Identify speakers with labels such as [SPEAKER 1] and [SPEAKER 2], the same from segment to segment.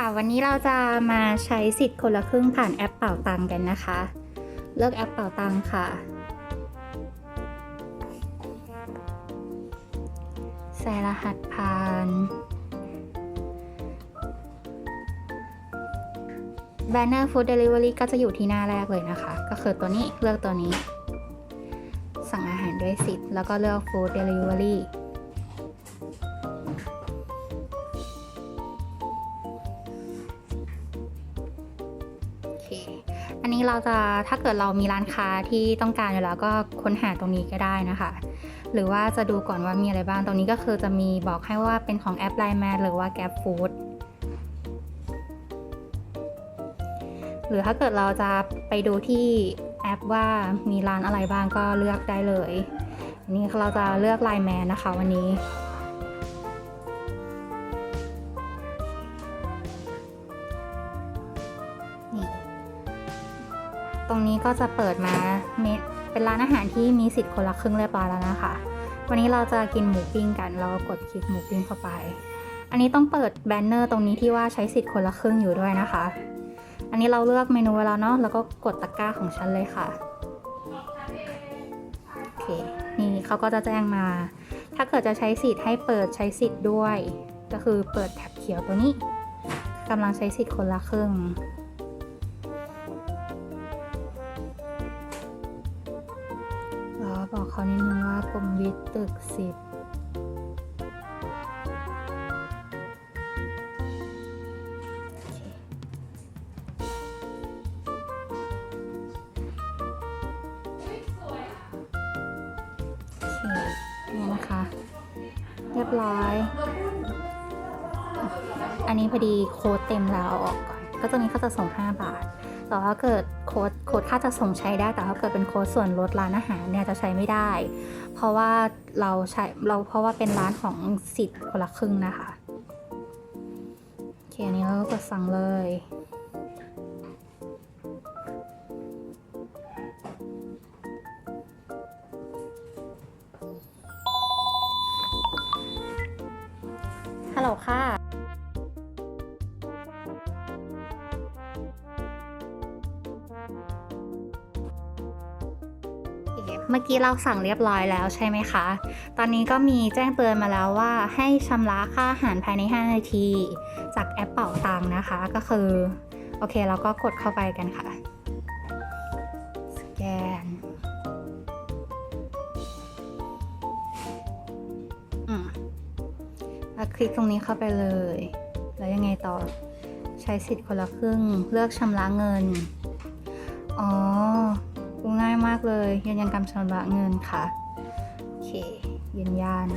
[SPEAKER 1] ค่ะ วันนี้เราจะมาใช้สิทธิ์คนละครึ่งผ่านแอปเป่าตังกันนะคะ เลือกแอปเป่าตังค่ะ ใส่รหัสผ่าน Banner Food Delivery ก็จะอยู่ที่หน้าแรกเลยนะคะ ก็คือตัวนี้เลือกตัวนี้ สั่งอาหารด้วยสิทธิ์แล้วก็เลือก Food Delivery โอ เค อันนี้เราจะถ้าเกิดเรามีร้านค้าที่ต้องการอยู่แล้วก็ค้นหาตรงนี้ก็ได้นะคะ หรือว่าจะดูก่อนว่ามีอะไรบ้าง ตรงนี้ก็คือจะมีบอกให้ว่าเป็นของแอป Line Man หรือว่า Gap Food หรือถ้าเกิดเราจะไปดูที่แอปว่ามีร้านอะไรบ้างก็เลือกได้เลยนนี้เราจะเลือก Line Man นะคะวันนี้ ตรงนี้ก็จะเปิดมาเป็นร้านอาหารที่มีสิทธิ์คนละครึ่งเรียบร้อยแล้วนะคะ วันนี้เราจะกินหมูปิ้งกัน เราก็กดคลิกหมูปิ้งเข้าไป อันนี้ต้องเปิดแบนเนอร์ตรงนี้ที่ว่าใช้สิทธิ์คนละครึ่งอยู่ด้วยนะคะ อันนี้เราเลือกเมนูไว้แล้วเนาะ แล้วก็กดตะกร้าของฉันเลยค่ะ โอเค นี่เขาก็จะแจ้งมา ถ้าเกิดจะใช้สิทธิ์ให้เปิดใช้สิทธิ์ด้วย ก็คือเปิดแท็บเขียวตัวนี้กำลังใช้สิทธิ์คนละครึ่ง บอกเขานิดนึงว่ากลมวิทตึกสิบโอเคนี่นะคะ เรียบร้อย อันนี้พอดีโค้ดเต็มแล้วเอาออกก่อน ก็ตัวนี้เขาจะส่ง 5 บาท แต่ถ้าเกิดโค้ดโค้ดค่าจะส่งใช้ได้ แต่ถ้าเกิดเป็นโค้ดส่วนลดร้านอาหารเนี่ยจะใช้ไม่ได้ เพราะว่าเราใช้เราเพราะว่าเป็นร้านของสิทธิ์คนละครึ่งนะคะโอเคอันนี้เราก็กดสั่งเลยฮัลโหลค่ะ เมื่อกี้เราสั่งเรียบร้อยแล้วใช่ไหมคะ ตอนนี้ก็มีแจ้งเตือนมาแล้วว่าให้ชำระค่าอาหารภายใน 5 นาที จากแอปเป่าตังนะคะ ก็คือ โอเคเราก็กดเข้าไปกันค่ะ สแกนอืมแล้วคลิกตรงนี้เข้าไปเลย แล้วยังไงต่อ ใช้สิทธิ์คนละครึ่ง เลือกชำระเงิน อ๋อ มากเลย ยืนยันการชำระเงินค่ะ โอเค ยืนยัน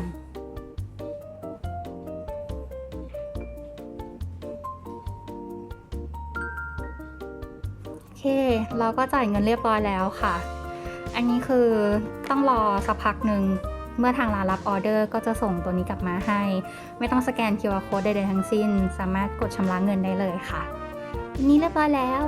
[SPEAKER 1] โอเค เราก็จ่ายเงินเรียบร้อยแล้วค่ะ อันนี้คือต้องรอสักพักหนึ่งเมื่อทางร้านรับออเดอร์ก็จะส่งตัวนี้กลับมาให้ ไม่ต้องสแกน QR code ใดๆทั้งสิ้น สามารถกดชำระเงินได้เลยค่ะนนี้เรียบร้อยแล้ว